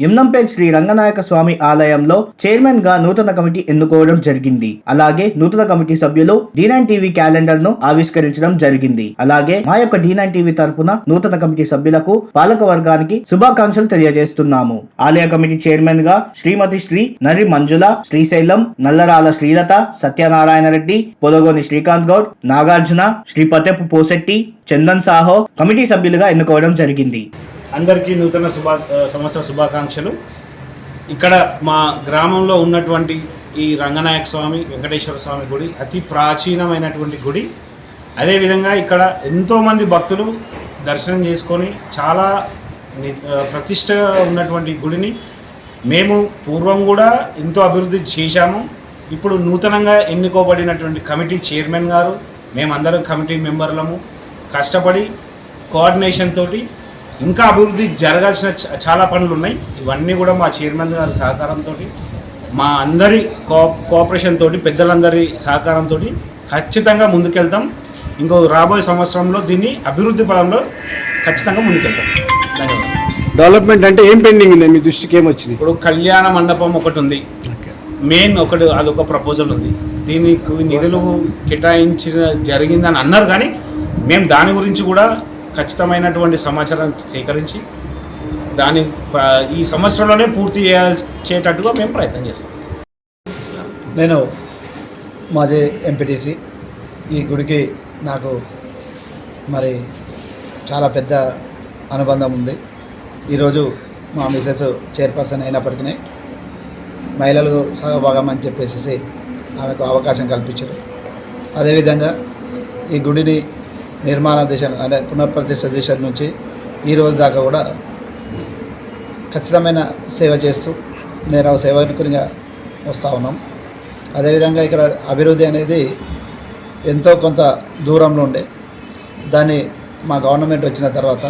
ఇమ్నంపేట్ శ్రీ రంగనాయక స్వామి ఆలయంలో చైర్మన్గా నూతన కమిటీ ఎన్నుకోవడం జరిగింది. అలాగే నూతన కమిటీ సభ్యులు డీనైన్ టీవీ క్యాలెండర్ను ఆవిష్కరించడం జరిగింది. అలాగే మా యొక్క డీనైన్ టీవీ తరఫున నూతన కమిటీ సభ్యులకు పాలక వర్గానికి శుభాకాంక్షలు తెలియజేస్తున్నాము. ఆలయ కమిటీ చైర్మన్గా శ్రీమతి శ్రీ నరి మంజుల శ్రీశైలం నల్లరాల శ్రీలత సత్యనారాయణ రెడ్డి పొదగోని శ్రీకాంత్ గౌడ్ నాగార్జున శ్రీ పతెప్పు పోసెట్టి చందన్ సాహో కమిటీ సభ్యులుగా ఎన్నుకోవడం జరిగింది. అందరికీ నూతన శుభా సంవత్సర శుభాకాంక్షలు. ఇక్కడ మా గ్రామంలో ఉన్నటువంటి ఈ రంగనాయక స్వామి వెంకటేశ్వర స్వామి గుడి అతి ప్రాచీనమైనటువంటి గుడి. అదేవిధంగా ఇక్కడ ఎంతోమంది భక్తులు దర్శనం చేసుకొని చాలా ని- ప్రతిష్ట ఉన్నటువంటి గుడిని మేము పూర్వం కూడా ఎంతో అభివృద్ధి చేశాము. ఇప్పుడు నూతనంగా ఎన్నుకోబడినటువంటి కమిటీ చైర్మన్ గారు మేమందరం కమిటీ మెంబర్లము. కష్టపడి కోఆర్డినేషన్ తోటి ఇంకా అభివృద్ధి జరగాల్సిన చాలా పనులు ఉన్నాయి ఇవన్నీ కూడా మా చైర్మన్ గారి సహకారంతో మా అందరి కో కోఆపరేషన్ తోటి పెద్దలందరి సహకారంతో ఖచ్చితంగా ముందుకెళ్తాం. ఇంకో రాబోయే సంవత్సరంలో దీన్ని అభివృద్ధి పదంలో ఖచ్చితంగా ముందుకెళ్తాం. ధన్యవాదాలు. డెవలప్మెంట్ అంటే ఏం పెండింగ్ ఉంది? మీ దృష్టికి ఏమొచ్చింది ఇప్పుడు కళ్యాణ మండపం ఒకటి ఉంది. మెయిన్ ఒకటి అదొక ప్రపోజల్ ఉంది. దీనికి నిధులు కేటాయించిన జరిగిందని అన్నారు కానీ మేము దాని గురించి కూడా ఖచ్చితమైనటువంటి సమాచారం సేకరించి దాని ఈ సంవత్సరంలోనే పూర్తి చేసేటట్టుగా మేము ప్రయత్నం చేస్తాం. నేను మాజీ ఎంపీటీసీ. ఈ గుడికి నాకు మరి చాలా పెద్ద అనుబంధం ఉంది. ఈరోజు మా మిసెస్ చైర్పర్సన్ అయినప్పటికీ మహిళలు సహభాగం అని చెప్పేసి ఆమెకు అవకాశం కల్పించారు. అదేవిధంగా ఈ గుడిని నిర్మాణ దిశ అంటే పునఃప్రతిష్ట దశ నుంచి ఈ రోజు దాకా కూడా ఖచ్చితమైన సేవ చేస్తూ నేను సేవకునిగా వస్తూ ఉన్నాం. అదేవిధంగా ఇక్కడ అభివృద్ధి అనేది ఎంతో కొంత దూరంలో ఉండే. దాన్ని మా గవర్నమెంట్ వచ్చిన తర్వాత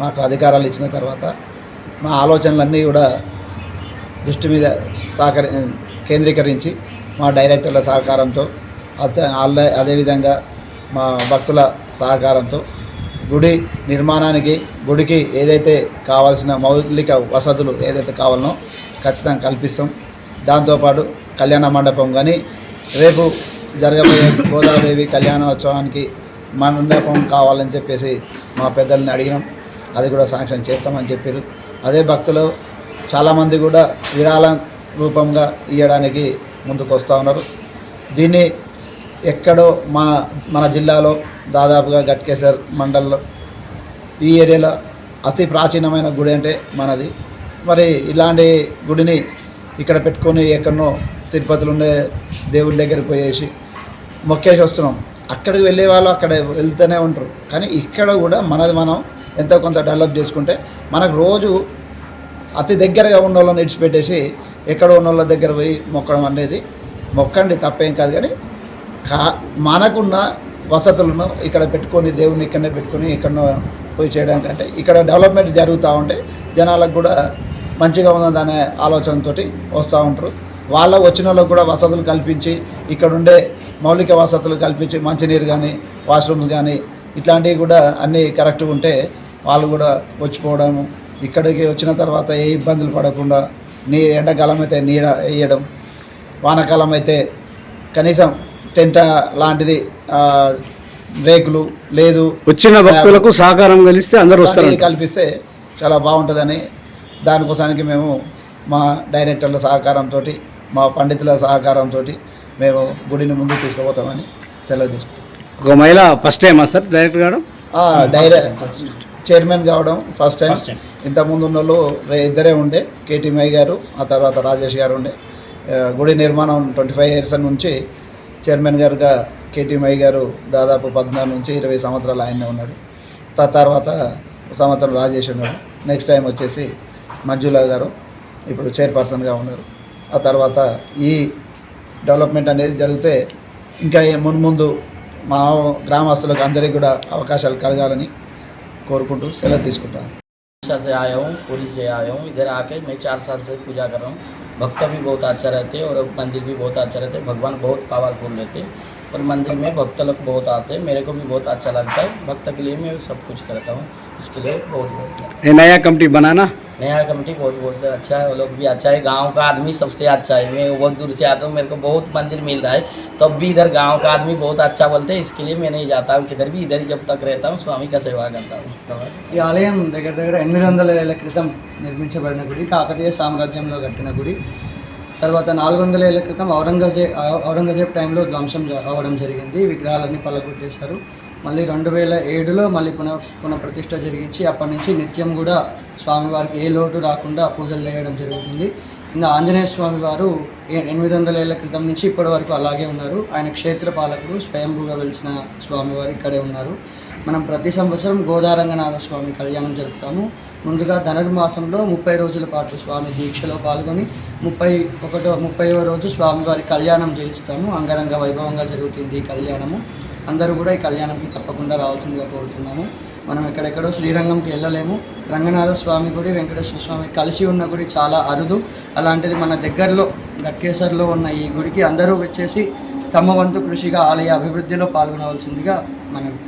మాకు అధికారాలు ఇచ్చిన తర్వాత మా ఆలోచనలన్నీ కూడా దృష్టి మీద సహకరి కేంద్రీకరించి మా డైరెక్టర్ల సహకారంతో అదే అదేవిధంగా మా భక్తుల సహకారంతో గుడి నిర్మాణానికి గుడికి ఏదైతే కావాల్సిన మౌలిక వసతులు ఏదైతే కావాలనో ఖచ్చితంగా కల్పిస్తాం. దాంతోపాటు కళ్యాణ మండపం కానీ రేపు జరగబోయే గోదాదేవి కళ్యాణోత్సవానికి మండపం కావాలని చెప్పేసి మా పెద్దల్ని అడిగినాం. అది కూడా శాంక్షన్ చేస్తామని చెప్పారు అదే భక్తులు చాలామంది కూడా విరాళం రూపంగా ఇవ్వడానికి ముందుకు వస్తూ ఉన్నారు. దీన్ని ఎక్కడో మా మన జిల్లాలో దాదాపుగా గట్కేసర్ మండల్లో ఈ ఏరియాలో అతి ప్రాచీనమైన గుడి అంటే మనది. మరి ఇలాంటి గుడిని ఇక్కడ పెట్టుకొని ఎక్కడనో తిరుపతిలో ఉండే దేవుడి దగ్గరికి పోయేసి మొక్కేసి వస్తున్నాం. అక్కడికి వెళ్ళే వాళ్ళు అక్కడ వెళ్తూనే ఉంటారు. కానీ ఇక్కడ కూడా మనది మనం ఎంతో కొంత డెవలప్ చేసుకుంటే మనకు రోజు అతి దగ్గరగా ఉన్న వాళ్ళని ఇడిచిపెట్టేసి ఎక్కడ ఉన్న వాళ్ళ దగ్గర పోయి మొక్కడం అనేది మొక్కండి తప్పేం కాదు కానీ కా మనకున్న వసతులను ఇక్కడ పెట్టుకొని దేవుని ఇక్కడనే పెట్టుకొని ఎక్కడో పోయి చేయడానికి అంటే ఇక్కడ డెవలప్మెంట్ జరుగుతూ ఉంటే జనాలకు కూడా మంచిగా ఉన్నదనే ఆలోచనతోటి వస్తూ ఉంటారు. వాళ్ళ వచ్చిన వాళ్ళకు కూడా వసతులు కల్పించి ఇక్కడ ఉండే మౌలిక వసతులు కల్పించి మంచినీరు కానీ వాష్రూమ్స్ కానీ ఇట్లాంటివి కూడా అన్నీ కరెక్ట్గా ఉంటే వాళ్ళు కూడా వచ్చిపోవడము. ఇక్కడికి వచ్చిన తర్వాత ఏ ఇబ్బందులు పడకుండా నీ ఎండాకాలం అయితే నీడ వేయడం వానాకాలం అయితే కనీసం టెంట్ లాంటిది ఆ, రేకులు లేదు. వచ్చిన భక్తులకు సహకారం కలిస్తే అందరూ వస్తారు కల్పిస్తే చాలా బాగుంటుందని దానికోసానికి మేము మా డైరెక్టర్ల సహకారంతో మా పండితుల సహకారంతో మేము గుడిని ముందుకు తీసుకుపోతామని సెలవు తీసుకుంటాం ఒక మహిళ ఫస్ట్ టైమా సార్ డైరెక్టర్ గారు? డైరెక్ట్ చైర్మన్ కావడం ఫస్ట్ టైం. ఇంతకుముందు ఉన్న వాళ్ళు ఇద్దరే ఉండే కేటీ మై గారు ఆ తర్వాత రాజేష్ గారు ఉండే. గుడి నిర్మాణం ట్వంటీ ఫైవ్ ఇయర్స్ నుంచి చైర్మన్ గారుగా కేటీ మై గారు దాదాపు పద్నాలుగు నుంచి ఇరవై సంవత్సరాలు ఆయనే ఉన్నాడు త- తర్వాత సంవత్సరం రాజేష్ ఉన్నాడు నెక్స్ట్ టైం వచ్చేసి మంజుల గారు ఇప్పుడు చైర్పర్సన్గా ఉన్నారు ఆ తర్వాత ఈ డెవలప్మెంట్ అనేది జరిగితే ఇంకా ఏ- మున్ముందు మా గ్రామస్తులకు అందరికీ కూడా అవకాశాలు కలగాలని కోరుకుంటూ సెలవు తీసుకుంటాను उड़ीसा से आया हूँ पुरी से आया हूँ इधर आके मैं चार साल से पूजा कर रहा हूँ भक्त भी बहुत अच्छा रहते और मंदिर भी बहुत अच्छा रहते भगवान बहुत पावरफुल रहते और मंदिर में भक्त लोग बहुत आते हैं। मेरे को भी बहुत अच्छा लगता है। भक्त के लिए मैं सब कुछ करता हूँ। इसके लिए बहुत बहुत ये नया कमेटी बनाना नया कमेटी बहुत बहुत अच्छा है वो लोग भी अच्छा है गांव का आदमी सबसे अच्छा है मैं बहुत दूर से आता हूँ मेरे को बहुत मंदिर मिल रहा है तब भी इधर गांव का आदमी बहुत अच्छा बोलते हैं इसके लिए मैं नहीं जाता हूँ किधर भी इधर ही जब तक रहता हूँ स्वामी का सेवा करता हूँ ఈ ఆలయం దగ్గర దగ్గర ఎనిమిది వందల ఏళ్ల క్రితం నిర్మించబడిన గుడి కాకతీయ సామ్రాజ్యంలో కట్టిన గుడి తర్వాత నాలుగు వందల ఏళ్ల క్రితం ఔరంగజేబ్ ఔరంగజేబ్ టైంలో ధ్వంసం జ- అవ్వడం జరిగింది విగ్రహాలన్నీ పల్లగొట్టేశారు మళ్ళీ రెండు వేల ఏడులో మళ్ళీ పునః పునఃప్రతిష్ఠ జరిగించి అప్పటి నుంచి నిత్యం కూడా స్వామివారికి ఏ లోటు రాకుండా పూజలు చేయడం జరుగుతుంది. ఇంకా ఆంజనేయ స్వామి వారు ఏ- ఎనిమిది వందల ఏళ్ళ క్రితం నుంచి ఇప్పటి వరకు అలాగే ఉన్నారు. ఆయన క్షేత్ర పాలకుడు స్వయంభూగా వెలిసిన స్వామివారు ఇక్కడే ఉన్నారు. మనం ప్రతి సంవత్సరం గోదారంగనాథ స్వామి కళ్యాణం జరుపుతాము. ముందుగా ధనుర్మాసంలో ముప్పై రోజుల పాటు స్వామి దీక్షలో పాల్గొని ముప్పై ఒకటో ముప్పైవ రోజు స్వామివారి కళ్యాణం చేయిస్తాము. అంగరంగ వైభవంగా జరుగుతుంది ఈ కళ్యాణము. అందరూ కూడా ఈ కళ్యాణంకి తప్పకుండా రావాల్సిందిగా కోరుతున్నాము. మనం ఎక్కడెక్కడో శ్రీరంగంకి వెళ్ళలేము. రంగనాథ స్వామి గుడి వెంకటేశ్వర స్వామి కలిసి ఉన్న గుడి చాలా అరుదు. అలాంటిది మన దగ్గరలో గట్కేసర్లో ఉన్న ఈ గుడికి అందరూ వచ్చేసి తమ వంతు కృషిగా ఆలయ అభివృద్ధిలో పాల్గొనవలసిందిగా మనం